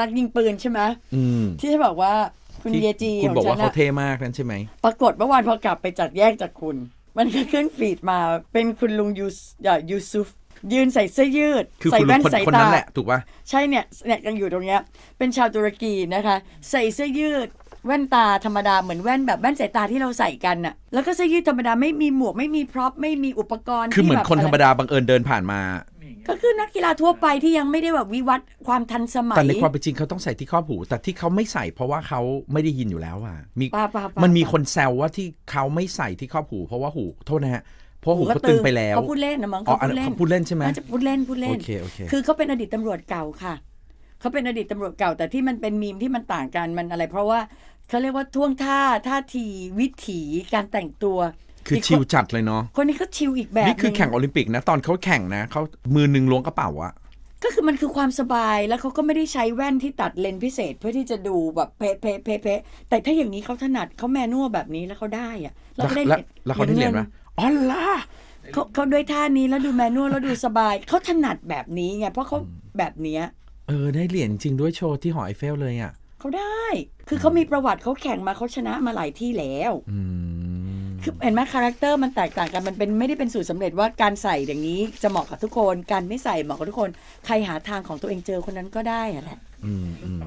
นักยิงปืนใช่ไหมอืมที่จะบอกว่าคุณที่เยจีคุณของบอกฉัว่านเขาอะเท่มากนั่นใช่ไหมปรากฏเมื่อวานพอกลับไปจากแยกจากคุณ มันก็ขึ้นฟีดมาเป็นคุณลุงยูสอ่ายูซุฟยืนใส่เสื้อยืด คือใส่คุณลุแว่งนคนสายคนตานั้นแหละถูกป่ะใช่เนี่ยเนี่ยยังอยู่ตรงเนี้ยเป็นชาวตุรกีนะคะ ใส่เสื้อยืด แว่นตาธรรมดาเหมือนแว่นแบบแว่นสายตาที่เราใส่กันน่ะแล้วก็เสื้อยืดธรรมดาไม่มีหมวกไม่มีพร็อพไม่มีอุปกรณ์คือเหมือนที่แบบคนธรรมอะไดาบังเอิญเดินผ่านมา ก็คือนักกีฬาทั่วไปที่ยังไม่ได้แบบวิวัฒน์ความทันสมัย แต่ในความเป็นจริงเขาต้องใส่ที่ครอบหู แต่ที่เขาไม่ใส่เพราะว่าเขาไม่ได้ยินอยู่แล้วอะมีปาปาปามันมีคนแซวว่าที่เขาไม่ใส่ที่ครอบหู เพราะว่าหูโทษนะฮะเพราะหูเขาตึงไปแล้วเขาพูดเล่นนะมั้งอ๋อเขาอันพูดนั้นเล่นเขาพูดเล่นใช่ไหมน่าจะพูดเล่นพูดเล่โอนเคโอเคคือเขาเป็นอดีตตำรวจเก่าค่ะเขาเป็นอดีตตำรวจเก่าแต่ที่มันเป็นมีมที่มันต่างกันมันอะไร เพราะว่าเขาเรียกว่าท่วงท่าท่าทีวิถีการแต่งตัว คือชิลจัดเลยเนาะคนนี้เขาชิลอีกแบบนี่คือหงแข่งโอลิมปิกนะ ตอนเขาแข่งนะเขามือหนึ่งล้วงกระเป๋าอะก็คือมันคือความสบายแล้วเขาก็ไม่ได้ใช้แว่นที่ตัดเลนส์พิเศษเพื่อที่จะดูแบบเพะเพะเพะเพะแต่ถ้าอย่างนี้เขาถนัดเขาแมนนวลแบบนี้แล้วเขาได้อะแล้วก็ได้แล้วแล้วเขาได้เหรียญไหมงินอ๋อล่ะเขาเขาด้วยท่านี้แล้วดูแมนนวลแล้วดูสบายเขาถนัดแบบนี้ไงเพราะเขาแบบเนี้ยเออได้เหรียญจริงด้วยโชว์ที่หอไอเฟลเลยอะเขาได้ คือเขามีประวัติเขาแข่งมาเขาชนะมาหลายที่แล้ว อืม คือเห็นไหมคาแรคเตอร์มันแตกต่างกันมันเป็นไม่ได้เป็นสูตรสำเร็จว่าการใส่อย่างนี้จะเหมาะกับทุกคน การไม่ใส่เหมาะกับทุกคน ใครหาทางของตัวเองเจอคนนั้นก็ได้อะแหละ อืมอืม